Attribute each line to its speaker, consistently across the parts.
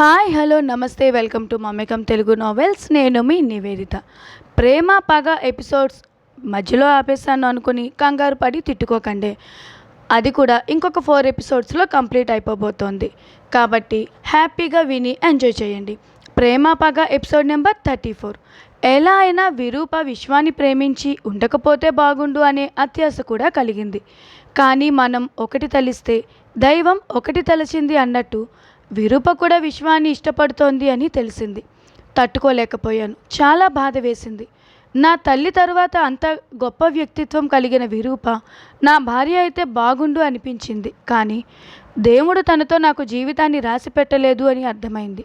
Speaker 1: Hi hello నమస్తే welcome to Mamekam Telugu novels. నేను మీ నివేదిత. ప్రేమ పగ ఎపిసోడ్స్ మధ్యలో ఆపేసాను అనుకుని కంగారు పడి తిట్టుకోకండి. అది కూడా ఇంకొక ఫోర్ ఎపిసోడ్స్లో కంప్లీట్ అయిపోబోతోంది. కాబట్టి హ్యాపీగా విని ఎంజాయ్ చేయండి. ప్రేమ పగ ఎపిసోడ్ నెంబర్ థర్టీ ఫోర్. ఎలా అయినా విరూప విశ్వాన్ని ప్రేమించి ఉండకపోతే బాగుండు అనే అత్యాశ కూడా కలిగింది. కానీ మనం ఒకటి తలిస్తే దైవం ఒకటి తలచింది అన్నట్టు విరూప కూడా విశ్వాన్ని ఇష్టపడుతోంది అని తెలిసింది. తట్టుకోలేకపోయాను. చాలా బాధ వేసింది. నా తల్లి తరువాత అంత గొప్ప వ్యక్తిత్వం కలిగిన విరూప నా భార్య అయితే బాగుండు అనిపించింది. కానీ దేవుడు తనతో నాకు జీవితాన్ని రాసి పెట్టలేదు అని అర్థమైంది.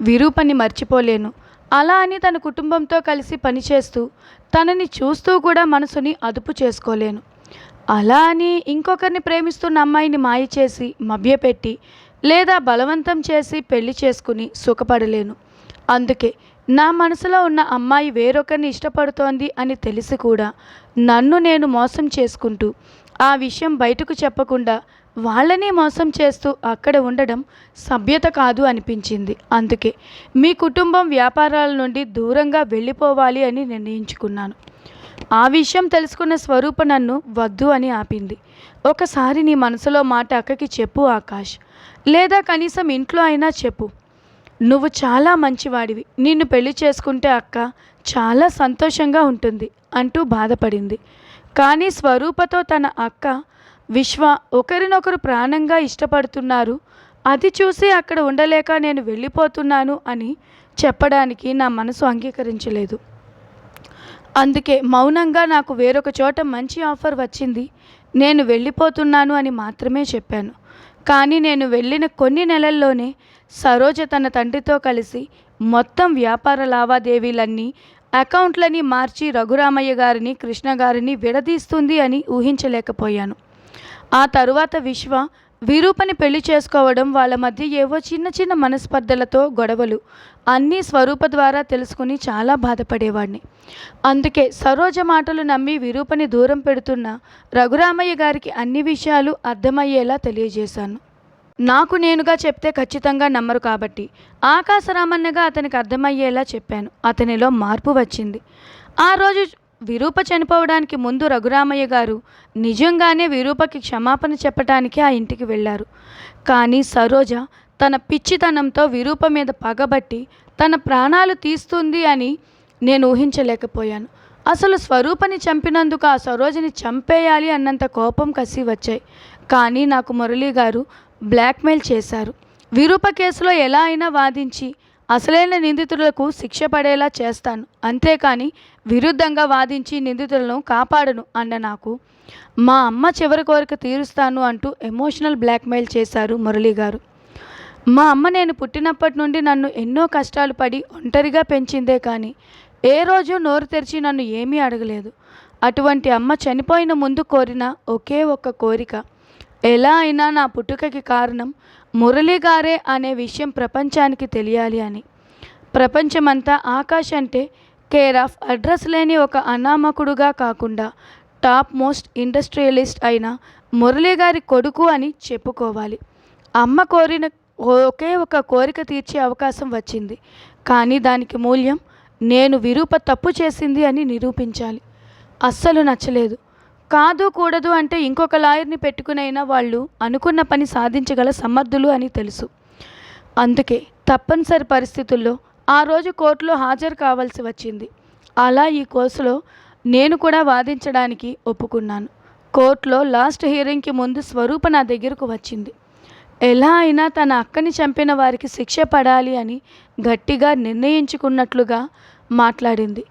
Speaker 1: విరూపని మర్చిపోలేను. అలా అని తన కుటుంబంతో కలిసి పనిచేస్తూ తనని చూస్తూ కూడా మనసుని అదుపు చేసుకోలేను. అలా అని ఇంకొకరిని ప్రేమిస్తున్న అమ్మాయిని మాయ చేసి మభ్యపెట్టి లేదా బలవంతం చేసి పెళ్ళి చేసుకుని సుఖపడలేను. అందుకే నా మనసులో ఉన్న అమ్మాయి వేరొకరిని ఇష్టపడుతోంది అని తెలిసి కూడా నన్ను నేను మోసం చేసుకుంటూ ఆ విషయం బయటకు చెప్పకుండా వాళ్ళని మోసం చేస్తూ అక్కడ ఉండడం సభ్యత కాదు అనిపించింది. అందుకే మీ కుటుంబం వ్యాపారాల నుండి దూరంగా వెళ్ళిపోవాలి అని నిర్ణయించుకున్నాను. ఆ విషయం తెలుసుకున్న స్వరూప నన్ను వద్దు అని ఆపింది. ఒకసారి నీ మనసులో మాట అక్కకి చెప్పు ఆకాష్. లేదా కనీసం ఇంట్లో అయినా చెప్పు. నువ్వు చాలా మంచివాడివి. నిన్ను పెళ్ళి చేసుకుంటే అక్క చాలా సంతోషంగా ఉంటుంది అంటూ బాధపడింది. కానీ స్వరూపతో తన అక్క విశ్వ ఒకరినొకరు ప్రాణంగా ఇష్టపడుతున్నారు. అది చూసి అక్కడ ఉండలేక నేను వెళ్ళిపోతున్నాను అని చెప్పడానికి నా మనసు అంగీకరించలేదు. అందుకే మౌనంగా నాకు వేరొక చోట మంచి ఆఫర్ వచ్చింది. నేను వెళ్ళిపోతున్నాను అని మాత్రమే చెప్పాను. కానీ నేను వెళ్ళిన కొన్ని నెలల్లోనే సరోజ తన తండ్రితో కలిసి మొత్తం వ్యాపార లావాదేవీలన్నీ అకౌంట్లని మార్చి రఘురామయ్య గారిని కృష్ణ గారిని విడదీస్తుంది అని ఊహించలేకపోయాను. ఆ తరువాత విశ్వ విరూపని పెళ్ళి చేసుకోవడం వాళ్ళ మధ్య ఏవో చిన్న చిన్న మనస్పర్ధలతో గొడవలు అన్నీ స్వరూప ద్వారా తెలుసుకుని చాలా బాధపడేవాడిని. అందుకే సరోజ మాటలు నమ్మి విరూపని దూరం పెడుతున్న రఘురామయ్య గారికి అన్ని విషయాలు అర్థమయ్యేలా తెలియజేశాను. నాకు నేనుగా చెప్తే ఖచ్చితంగా నమ్మరు కాబట్టి ఆకాశరామన్నగా అతనికి అర్థమయ్యేలా చెప్పాను. అతనిలో మార్పు వచ్చింది. ఆ రోజు విరూప చనిపోవడానికి ముందు రఘురామయ్య గారు నిజంగానే విరూపకి క్షమాపణ చెప్పడానికి ఆ ఇంటికి వెళ్ళారు. కానీ సరోజ తన పిచ్చితనంతో విరూప మీద పగబట్టి తన ప్రాణాలు తీస్తుంది అని నేను ఊహించలేకపోయాను. అసలు స్వరూపని చంపినందుకు ఆ సరోజని చంపేయాలి అన్నంత కోపం కసి వచ్చాయి. కానీ నాకు మురళీ గారు బ్లాక్మెయిల్ చేశారు. విరూప కేసులో ఎలా అయినా వాదించి అసలైన నిందితులకు శిక్ష పడేలా చేస్తాను. అంతేకాని విరుద్ధంగా వాదించి నిందితులను కాపాడను అన్న నాకు మా అమ్మ చివరి కోరిక తీరుస్తాను అంటూ ఎమోషనల్ బ్లాక్మెయిల్ చేశారు మురళీ గారు. మా అమ్మ నేను పుట్టినప్పటి నుండి నన్ను ఎన్నో కష్టాలు పడి ఒంటరిగా పెంచిందే కానీ ఏ రోజు నోరు తెరిచి నన్ను ఏమీ అడగలేదు. అటువంటి అమ్మ చనిపోయిన ముందు కోరిన ఒకే ఒక్క కోరిక. ఎలా అయినా నా పుట్టుకకి కారణం మురళీ గారే అనే విషయం ప్రపంచానికి తెలియాలి అని. ప్రపంచమంతా ఆకాష్ అంటే కేర్ ఆఫ్ అడ్రస్ లేని ఒక అనామకుడుగా కాకుండా టాప్ మోస్ట్ ఇండస్ట్రియలిస్ట్ అయిన మురళీ గారి కొడుకు అని చెప్పుకోవాలి. అమ్మ కోరిన ఒకే ఒక కోరిక తీర్చే అవకాశం వచ్చింది. కానీ దానికి మూల్యం నేను విరూప తప్పు చేసింది అని నిరూపించాలి. అస్సలు నచ్చలేదు. కాదు కూడదు అంటే ఇంకొక లాయర్ని పెట్టుకునైనా వాళ్ళు అనుకున్న పని సాధించగల సమర్థులు అని తెలుసు. అందుకే తప్పనిసరి పరిస్థితుల్లో ఆ రోజు కోర్టులో హాజరు కావాల్సి వచ్చింది. అలా ఈ కోర్సులో నేను కూడా వాదించడానికి ఒప్పుకున్నాను. కోర్టులో లాస్ట్ హియరింగ్కి ముందు స్వరూప నా దగ్గరకు వచ్చింది. ఎలా అయినా తన అక్కని చంపిన వారికి శిక్ష పడాలి అని గట్టిగా నిర్ణయించుకున్నట్లుగా మాట్లాడింది.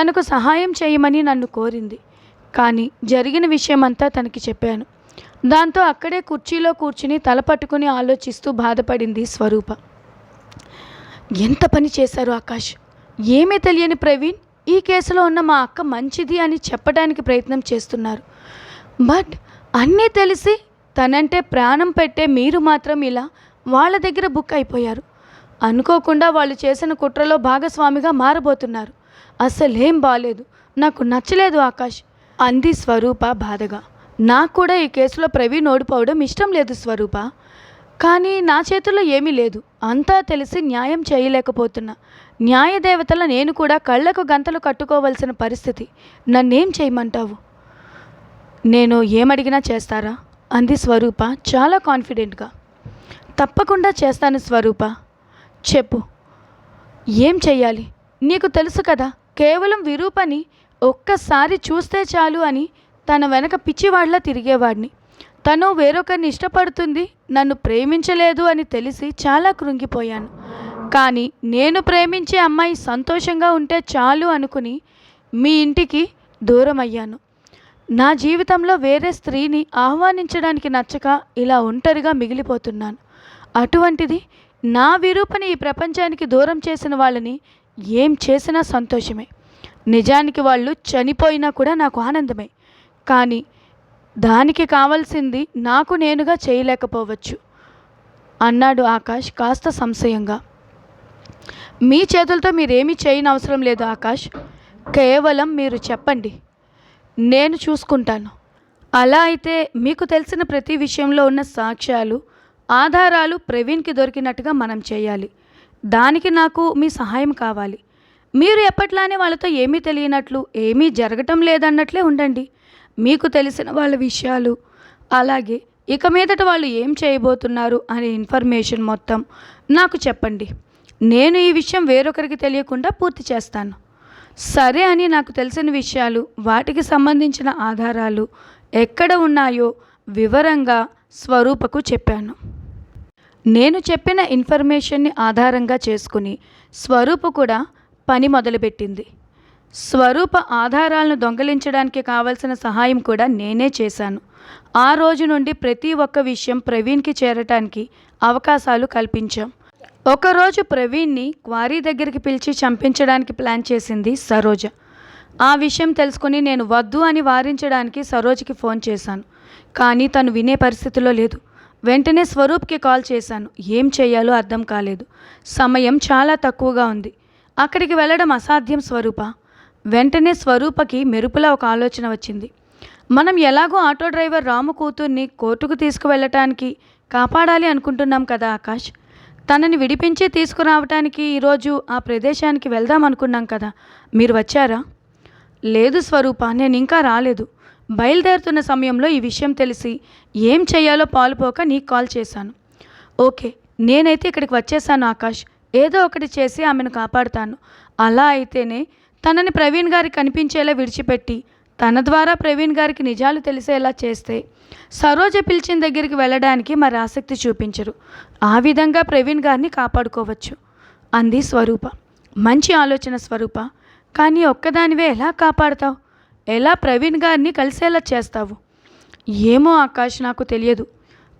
Speaker 1: తనకు సహాయం చేయమని నన్ను కోరింది. కానీ జరిగిన విషయమంతా తనకి చెప్పాను. దాంతో అక్కడే కుర్చీలో కూర్చుని తల పట్టుకుని ఆలోచిస్తూ బాధపడింది స్వరూప. ఎంత పని చేశారు ఆకాష్? ఏమీ తెలియని ప్రవీణ్ ఈ కేసులో ఉన్న మా అక్క మంచిది అని చెప్పడానికి ప్రయత్నం చేస్తున్నారు. బట్ అన్నీ తెలిసి తనంటే ప్రాణం పెట్టే మీరు మాత్రం ఇలా వాళ్ళ దగ్గర బుక్ అయిపోయారు. అనుకోకుండా వాళ్ళు చేసిన కుట్రలో భాగస్వామిగా మారబోతున్నారు. అసలేం బాలేదు. నాకు నచ్చలేదు ఆకాష్. అంది స్వరూప బాధగా. నాకు కూడా ఈ కేసులో ప్రవీణ్ ఓడిపోవడం ఇష్టం లేదు స్వరూప. కానీ నా చేతుల్లో ఏమీ లేదు. అంతా తెలిసి న్యాయం చేయలేకపోతున్నా. న్యాయదేవతల నేను కూడా కళ్ళకు గంతలు కట్టుకోవలసిన పరిస్థితి. నన్నేం చేయమంటావు? నేను ఏమడిగినా చేస్తారా? అంది స్వరూప చాలా కాన్ఫిడెంట్గా. తప్పకుండా చేస్తాను స్వరూప. చెప్పు. ఏం చెయ్యాలి? నీకు తెలుసు కదా కేవలం విరూపని ఒక్కసారి చూస్తే చాలు అని తన వెనక పిచ్చివాడిలా తిరిగేవాడిని. తను వేరొకరిని ఇష్టపడుతుంది నన్ను ప్రేమించలేదు అని తెలిసి చాలా కృంగిపోయాను. కానీ నేను ప్రేమించే అమ్మాయి సంతోషంగా ఉంటే చాలు అనుకుని మీ ఇంటికి దూరం అయ్యాను నా జీవితంలో వేరే స్త్రీని ఆహ్వానించడానికి నచ్చక ఇలా ఒంటరిగా మిగిలిపోతున్నాను. అటువంటిది నా విరూపని ఈ ప్రపంచానికి దూరం చేసిన వాళ్ళని ఏం చేసినా సంతోషమే. నిజానికి వాళ్ళు చనిపోయినా కూడా నాకు ఆనందమే. కానీ దానికి కావాల్సింది నాకు నేనుగా చేయలేకపోవచ్చు. అన్నాడు ఆకాష్ కాస్త సంశయంగా. మీ చేతులతో మీరేమీ చేయని అవసరం లేదు ఆకాష్. కేవలం మీరు చెప్పండి. నేను చూసుకుంటాను. అలా అయితే మీకు తెలిసిన ప్రతి విషయంలో ఉన్న సాక్ష్యాలు ఆధారాలు ప్రవీణ్కి దొరికినట్టుగా మనం చేయాలి. దానికి నాకు మీ సహాయం కావాలి. మీరు ఎప్పట్లానే వాళ్ళతో ఏమీ తెలియనట్లు ఏమీ జరగటం లేదన్నట్లే ఉండండి. మీకు తెలిసిన వాళ్ళ విషయాలు అలాగే ఇక మీదట వాళ్ళు ఏం చేయబోతున్నారు అనే ఇన్ఫర్మేషన్ మొత్తం నాకు చెప్పండి. నేను ఈ విషయం వేరొకరికి తెలియకుండా పూర్తి చేస్తాను. సరే అని నాకు తెలిసిన విషయాలు వాటికి సంబంధించిన ఆధారాలు ఎక్కడ ఉన్నాయో వివరంగా స్వరూపకు చెప్పాను. నేను చెప్పిన ఇన్ఫర్మేషన్ని ఆధారంగా చేసుకుని స్వరూపు కూడా పని మొదలుపెట్టింది. స్వరూప ఆధారాలను దొంగలించడానికి కావలసిన సహాయం కూడా నేనే చేశాను. ఆ రోజు నుండి ప్రతి ఒక్క విషయం ప్రవీణ్కి చేరటానికి అవకాశాలు కల్పించాం. ఒకరోజు ప్రవీణ్ని క్వారీ దగ్గరికి పిలిచి చంపించడానికి ప్లాన్ చేసింది సరోజ. ఆ విషయం తెలుసుకుని నేను వద్దు అని వారించడానికి సరోజకి ఫోన్ చేశాను. కానీ తను వినే పరిస్థితిలో లేదు. వెంటనే స్వరూప్కి కాల్ చేశాను. ఏం చేయాలో అర్థం కాలేదు. సమయం చాలా తక్కువగా ఉంది. అక్కడికి వెళ్ళడం అసాధ్యం స్వరూప. వెంటనే స్వరూపకి మెరుపులా ఒక ఆలోచన వచ్చింది. మనం ఎలాగో ఆటో డ్రైవర్ రాము కూతుర్ని కోర్టుకు తీసుకువెళ్ళటానికి కాపాడాలి అనుకుంటున్నాం కదా ఆకాష్. తనని విడిపించి తీసుకురావటానికి ఈరోజు ఆ ప్రదేశానికి వెళ్దాం అనుకున్నాం కదా. మీరు వచ్చారా? లేదు స్వరూప నేను ఇంకా రాలేదు. బయలుదేరుతున్న సమయంలో ఈ విషయం తెలిసి ఏం చేయాలో పాలుపోక నీకు కాల్ చేశాను. ఓకే నేనైతే ఇక్కడికి వచ్చేసాను ఆకాష్. ఏదో ఒకటి చేసి ఆమెను కాపాడుతాను. అలా అయితేనే తనని ప్రవీణ్ గారికి కనిపించేలా విడిచిపెట్టి తన ద్వారా ప్రవీణ్ గారికి నిజాలు తెలిసేలా చేస్తే సరోజ పిలిచిన దగ్గరికి వెళ్ళడానికి మరి ఆసక్తి చూపించరు. ఆ విధంగా ప్రవీణ్ గారిని కాపాడుకోవచ్చు. అంది స్వరూప. మంచి ఆలోచన స్వరూప. కానీ ఒక్కదానివే ఎలా కాపాడతావు? ఎలా ప్రవీణ్ గారిని కలిసేలా చేస్తావు? ఏమో ఆకాష్ నాకు తెలియదు.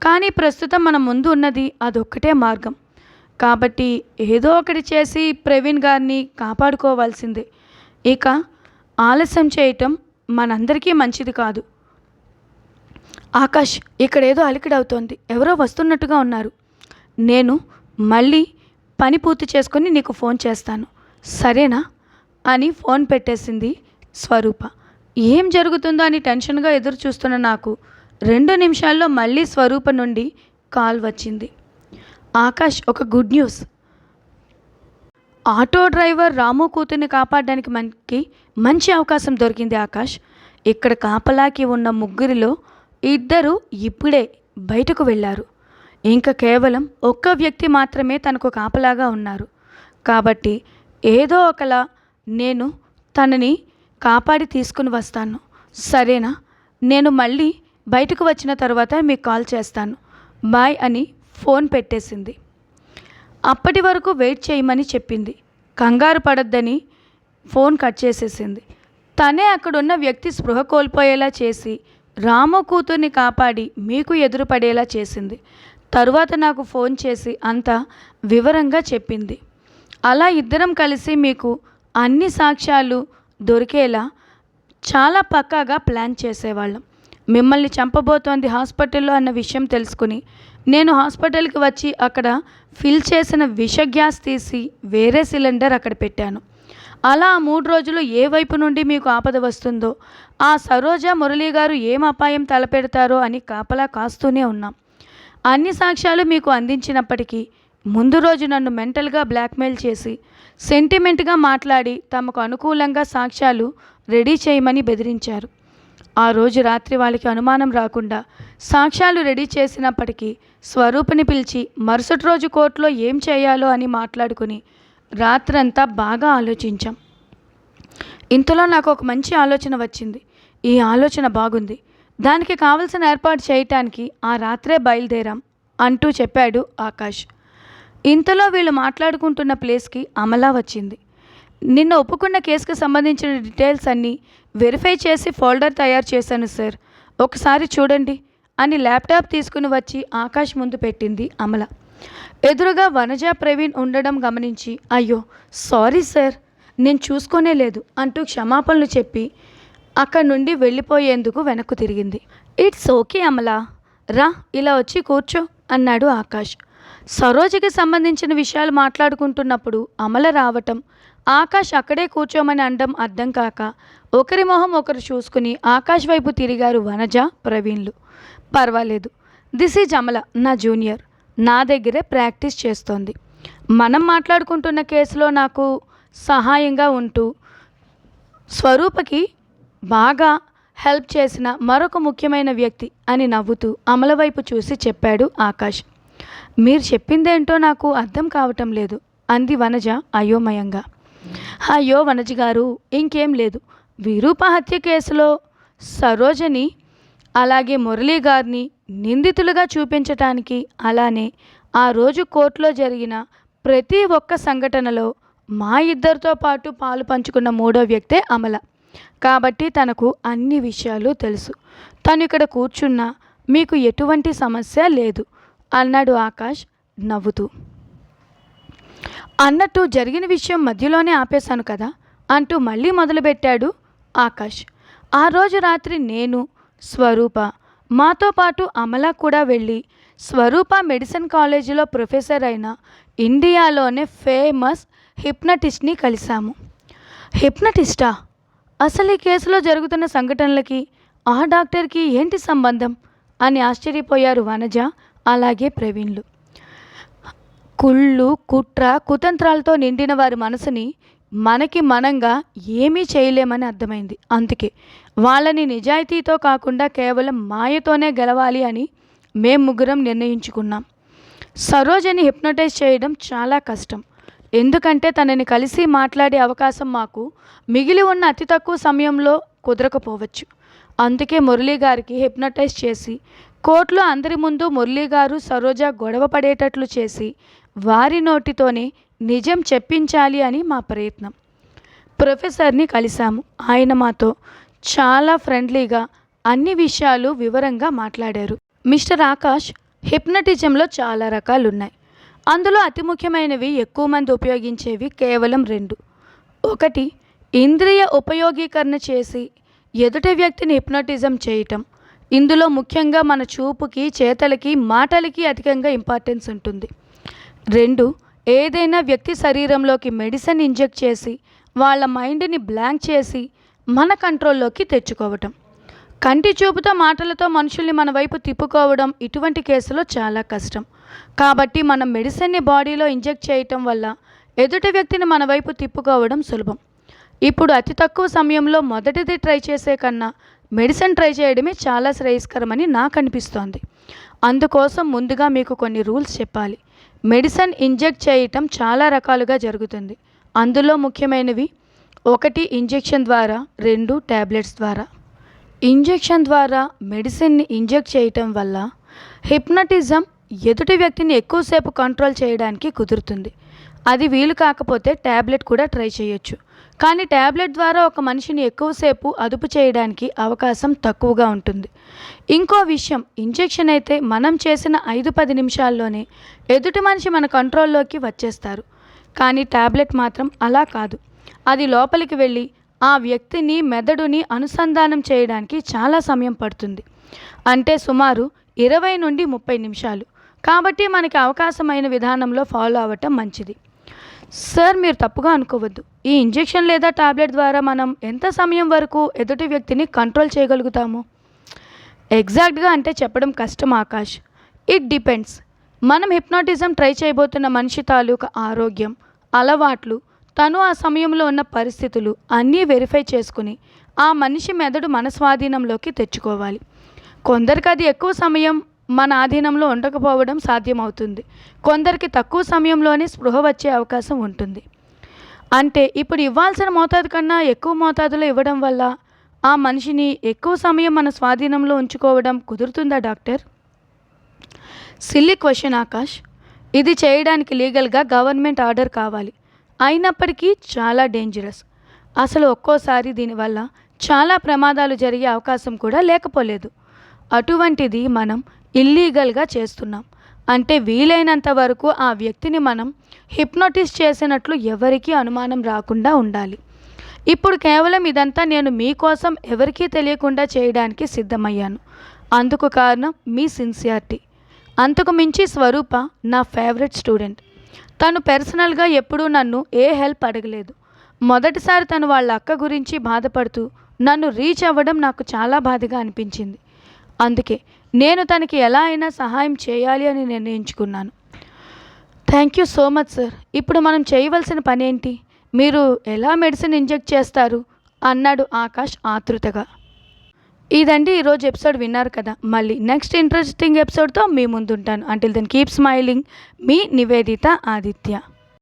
Speaker 1: కానీ ప్రస్తుతం మన ముందు ఉన్నది అదొక్కటే మార్గం. కాబట్టి ఏదో ఒకటి చేసి ప్రవీణ్ గారిని కాపాడుకోవాల్సిందే. ఇక ఆలస్యం చేయటం మనందరికీ మంచిది కాదు. ఆకాష్ ఇక్కడేదో అలికిడవుతోంది. ఎవరో వస్తున్నట్టుగా ఉన్నారు. నేను మళ్ళీ పని పూర్తి చేసుకొని నీకు ఫోన్ చేస్తాను. సరేనా? అని ఫోన్ పెట్టేసింది స్వరూప. ఏం జరుగుతుందో అని టెన్షన్గా ఎదురు చూస్తున్న నాకు రెండు నిమిషాల్లో మళ్ళీ స్వరూప నుండి కాల్ వచ్చింది. ఆకాష్ ఒక good news. Auto driver Ramu కూతుర్ని కాపాడడానికి మనకి మంచి అవకాశం దొరికింది ఆకాష్. ఇక్కడ కాపలాకి ఉన్న ముగ్గురిలో ఇద్దరు ఇప్పుడే బయటకు వెళ్ళారు. ఇంకా కేవలం ఒక్క వ్యక్తి మాత్రమే తనకు కాపలాగా ఉన్నారు. కాబట్టి ఏదో ఒకలా నేను తనని కాపాడి తీసుకుని వస్తాను. సరేనా? నేను మళ్ళీ బయటకు వచ్చిన తర్వాత మీకు కాల్ చేస్తాను. బాయ్ అని ఫోన్ పెట్టేసింది. అప్పటి వరకు వెయిట్ చేయమని చెప్పింది. కంగారు పడొద్దని ఫోన్ కట్ చేసేసింది. తనే అక్కడున్న వ్యక్తి స్పృహ కోల్పోయేలా చేసి రాము కూతుర్ని కాపాడి మీకు ఎదురుపడేలా చేసింది. తరువాత నాకు ఫోన్ చేసి అంతా వివరంగా చెప్పింది. అలా ఇద్దరం కలిసి మీకు అన్ని సాక్ష్యాలు దొరికేలా చాలా పక్కాగా ప్లాన్ చేసేవాళ్ళం. మిమ్మల్ని చంపబోతోంది హాస్పిటల్లో అన్న విషయం తెలుసుకుని నేను హాస్పిటల్కి వచ్చి అక్కడ ఫిల్ చేసిన విష గ్యాస్ తీసి వేరే సిలిండర్ అక్కడ పెట్టాను. అలా ఆ మూడు రోజులు ఏ వైపు నుండి మీకు ఆపద వస్తుందో ఆ సరోజ మురళీ గారు ఏం అపాయం తలపెడతారో అని కాపలా కాస్తూనే ఉన్నాం. అన్ని సాక్ష్యాలు మీకు అందించినప్పటికీ ముందు రోజు నన్ను మెంటల్గా బ్లాక్మెయిల్ చేసి సెంటిమెంట్గా మాట్లాడి తమకు అనుకూలంగా సాక్ష్యాలు రెడీ చేయమని బెదిరించారు. ఆ రోజు రాత్రి వాళ్ళకి అనుమానం రాకుండా సాక్ష్యాలు రెడీ చేసినప్పటికీ స్వరూపుని పిలిచి మరుసటి రోజు కోర్టులో ఏం చేయాలో అని మాట్లాడుకుని రాత్రంతా బాగా ఆలోచించాం. ఇంతలో నాకు ఒక మంచి ఆలోచన వచ్చింది. ఈ ఆలోచన బాగుంది. దానికి కావలసిన ఏర్పాటు చేయటానికి ఆ రాత్రే బయలుదేరాం అంటూ చెప్పాడు ఆకాష్. ఇంతలో వీళ్ళు మాట్లాడుకుంటున్న ప్లేస్కి అమలా వచ్చింది. నిన్న ఒప్పుకున్న కేసుకు సంబంధించిన డీటెయిల్స్ అన్నీ వెరిఫై చేసి ఫోల్డర్ తయారు చేశాను సార్. ఒకసారి చూడండి అని ల్యాప్టాప్ తీసుకుని వచ్చి ఆకాష్ ముందు పెట్టింది అమల. ఎదురుగా వనజ ప్రవీణ్ ఉండడం గమనించి అయ్యో సారీ సార్ నేను చూసుకోనే లేదు అంటూ క్షమాపణలు చెప్పి అక్కడి నుండి వెళ్ళిపోయేందుకు వెనక్కు తిరిగింది. ఇట్స్ ఓకే అమల రా ఇలా వచ్చి కూర్చో అన్నాడు ఆకాష్. సరోజకి సంబంధించిన విషయాలు మాట్లాడుకుంటున్నప్పుడు అమల రావటం ఆకాష్ అక్కడే కూర్చోమని అనడం అర్థం కాక ఒకరి మొహం ఒకరు చూసుకుని ఆకాష్ వైపు తిరిగారు వనజ ప్రవీణ్లు. పర్వాలేదు. దిస్ ఈజ్ అమల నా జూనియర్. నా దగ్గరే ప్రాక్టీస్ చేస్తోంది. మనం మాట్లాడుకుంటున్న కేసులో నాకు సహాయంగా ఉంటూ స్వరూపకి బాగా హెల్ప్ చేసిన మరొక ముఖ్యమైన వ్యక్తి అని నవ్వుతూ అమల వైపు చూసి చెప్పాడు ఆకాష్. మీరు చెప్పిందేంటో నాకు అర్థం కావటం లేదు అంది వనజ అయోమయంగా. అయ్యో వనజ గారు ఇంకేం లేదు. విరూప హత్య కేసులో సరోజని అలాగే మురళీ గారిని నిందితులుగా చూపించటానికి అలానే ఆ రోజు కోర్టులో జరిగిన ప్రతి ఒక్క సంఘటనలో మా ఇద్దరితో పాటు పాలు పంచుకున్న మూడో వ్యక్తే అమల. కాబట్టి తనకు అన్ని విషయాలు తెలుసు. తను ఇక్కడ కూర్చున్నా మీకు ఎటువంటి సమస్య లేదు అన్నాడు ఆకాష్ నవ్వుతూ. అన్నట్టు జరిగిన విషయం మధ్యలోనే ఆపేశాను కదా అంటూ మళ్ళీ మొదలుపెట్టాడు ఆకాష్. ఆ రోజు రాత్రి నేను స్వరూప మాతో పాటు అమల కూడా వెళ్ళి స్వరూప మెడిసిన్ కాలేజీలో ప్రొఫెసర్ అయిన ఇండియాలోనే ఫేమస్ హిప్నటిస్ట్ని కలిశాము. హిప్నటిస్టా? అసలు ఈ కేసులో జరుగుతున్న సంఘటనలకి ఆ డాక్టర్కి ఏంటి సంబంధం? అని ఆశ్చర్యపోయారు వనజ అలాగే ప్రవీణ్లు. కుళ్ళు కుట్ర కుతంత్రాలతో నిండిన వారి మనసుని మనకి మనంగా ఏమీ చేయలేమని అర్థమైంది. అందుకే వాళ్ళని నిజాయితీతో కాకుండా కేవలం మాయతోనే గెలవాలి అని మేం ముగ్గురం నిర్ణయించుకున్నాం. సరోజని హిప్నటైజ్ చేయడం చాలా కష్టం. ఎందుకంటే తనని కలిసి మాట్లాడే అవకాశం మాకు మిగిలి ఉన్న అతి తక్కువ సమయంలో కుదరకపోవచ్చు. అందుకే మురళీ గారికి హిప్నటైజ్ చేసి కోర్టులో అందరి ముందు మురళీ గారు సరోజ గొడవ పడేటట్లు చేసి వారి నోటితోనే నిజం చెప్పించాలి అని మా ప్రయత్నం. ప్రొఫెసర్ని కలిశాము. ఆయన మాతో చాలా ఫ్రెండ్లీగా అన్ని విషయాలు వివరంగా మాట్లాడారు. మిస్టర్ ఆకాష్ హిప్నటిజంలో చాలా రకాలు ఉన్నాయి అందులో అతి ముఖ్యమైనవి ఎక్కువ మంది ఉపయోగించేవి కేవలం రెండు. ఒకటి ఇంద్రియ ఉపయోగీకరణ చేసి ఎదుటి వ్యక్తిని హిప్నటిజం చేయటం. ఇందులో ముఖ్యంగా మన చూపుకి చేతలకి మాటలకి అధికంగా ఇంపార్టెన్స్ ఉంటుంది. రెండు ఏదైనా వ్యక్తి శరీరంలోకి మెడిసిన్ ఇంజెక్ట్ చేసి వాళ్ళ మైండ్ని బ్లాంక్ చేసి మన కంట్రోల్లోకి తెచ్చుకోవటం. కంటి చూపుతో మాటలతో మనుషుల్ని మన వైపు తిప్పుకోవడం ఇటువంటి కేసులో చాలా కష్టం. కాబట్టి మనం మెడిసిన్ని బాడీలో ఇంజెక్ట్ చేయటం వల్ల ఎదుటి వ్యక్తిని మన వైపు తిప్పుకోవడం సులభం. ఇప్పుడు అతి తక్కువ సమయంలో మొదటిది ట్రై చేసే కన్నా మెడిసిన్ ట్రై చేయడమే చాలా శ్రేయస్కరమని నాకు అనిపిస్తోంది. అందుకోసం ముందుగా మీకు కొన్ని రూల్స్ చెప్పాలి. మెడిసిన్ ఇంజెక్ట్ చేయటం చాలా రకాలుగా జరుగుతుంది. అందులో ముఖ్యమైనవి ఒకటి ఇంజెక్షన్ ద్వారా రెండు ట్యాబ్లెట్స్ ద్వారా. ఇంజెక్షన్ ద్వారా మెడిసిన్ని ఇంజెక్ట్ చేయటం వల్ల హిప్నటిజం ఎదుటి వ్యక్తిని ఎక్కువసేపు కంట్రోల్ చేయడానికి కుదురుతుంది. అది వీలు కాకపోతే ట్యాబ్లెట్ కూడా ట్రై చేయొచ్చు. కానీ ట్యాబ్లెట్ ద్వారా ఒక మనిషిని ఎక్కువసేపు అదుపు చేయడానికి అవకాశం తక్కువగా ఉంటుంది. ఇంకో విషయం ఇంజెక్షన్ అయితే మనం చేసిన ఐదు పది నిమిషాల్లోనే ఎదుటి మనిషి మన కంట్రోల్లోకి వచ్చేస్తారు. కానీ ట్యాబ్లెట్ మాత్రం అలా కాదు. అది లోపలికి వెళ్ళి ఆ వ్యక్తిని మెదడుని అనుసంధానం చేయడానికి చాలా సమయం పడుతుంది. అంటే సుమారు ఇరవై నుండి ముప్పై నిమిషాలు. కాబట్టి మనకి అవకాశమైన విధానంలో ఫాలో అవ్వటం మంచిది. సార్ మీరు తప్పుగా అనుకోవద్దు. ఈ ఇంజెక్షన్ లేదా టాబ్లెట్ ద్వారా మనం ఎంత సమయం వరకు ఎదుటి వ్యక్తిని కంట్రోల్ చేయగలుగుతాము? ఎగ్జాక్ట్గా అంటే చెప్పడం కష్టం ఆకాష్. It depends. మనం హిప్నాటిజం ట్రై చేయబోతున్న మనిషి తాలూకా ఆరోగ్యం అలవాట్లు తను ఆ సమయంలో ఉన్న పరిస్థితులు అన్నీ వెరిఫై చేసుకుని ఆ మనిషి మెదడు మన స్వాధీనంలోకి తెచ్చుకోవాలి. కొందరికి అది ఎక్కువ సమయం మన ఆధీనంలో ఉండకపోవడం సాధ్యమవుతుంది. కొందరికి తక్కువ సమయంలోనే స్పృహ వచ్చే అవకాశం ఉంటుంది. అంటే ఇప్పుడు ఇవ్వాల్సిన మోతాదు కన్నా ఎక్కువ మోతాదులో ఇవ్వడం వల్ల ఆ మనిషిని ఎక్కువ సమయం మన స్వాధీనంలో ఉంచుకోవడం కుదురుతుందా డాక్టర్? Silly question Akash. ఇది చేయడానికి లీగల్గా గవర్నమెంట్ ఆర్డర్ కావాలి. అయినప్పటికీ చాలా డేంజరస్. అసలు ఒక్కోసారి దీనివల్ల చాలా ప్రమాదాలు జరిగే అవకాశం కూడా లేకపోలేదు. అటువంటిది మనం ఇల్లీగల్గా చేస్తున్నాం. అంటే వీలైనంత వరకు ఆ వ్యక్తిని మనం హిప్నోటిస్ చేసినట్లు ఎవరికీ అనుమానం రాకుండా ఉండాలి. ఇప్పుడు కేవలం ఇదంతా నేను మీకోసం ఎవరికీ తెలియకుండా చేయడానికి సిద్ధమయ్యాను. అందుకు కారణం మీ సిన్సియారిటీ అంతకు మించి స్వరూప నా ఫేవరెట్ స్టూడెంట్ తను పర్సనల్గా ఎప్పుడూ నన్ను ఏ హెల్ప్ అడగలేదు. మొదటిసారి తను వాళ్ళ అక్క గురించి బాధపడుతూ నన్ను రీచ్ అవ్వడం నాకు చాలా బాధగా అనిపించింది. అందుకే నేను తనకి ఎలా అయినా సహాయం చేయాలి అని నిర్ణయించుకున్నాను. Thank you so much sir ఇప్పుడు మనం చేయవలసిన పని ఏంటి? మీరు ఎలా మెడిసిన్ ఇంజెక్ట్ చేస్తారు? అన్నాడు ఆకాష్ ఆతృతగా. ఇదండి ఈరోజు ఎపిసోడ్ విన్నారు కదా. మళ్ళీ నెక్స్ట్ ఇంట్రెస్టింగ్ ఎపిసోడ్తో మీ ముందుంటాను. అంటిల్ దెన్ కీప్ స్మైలింగ్ మీ నివేదిత ఆదిత్య.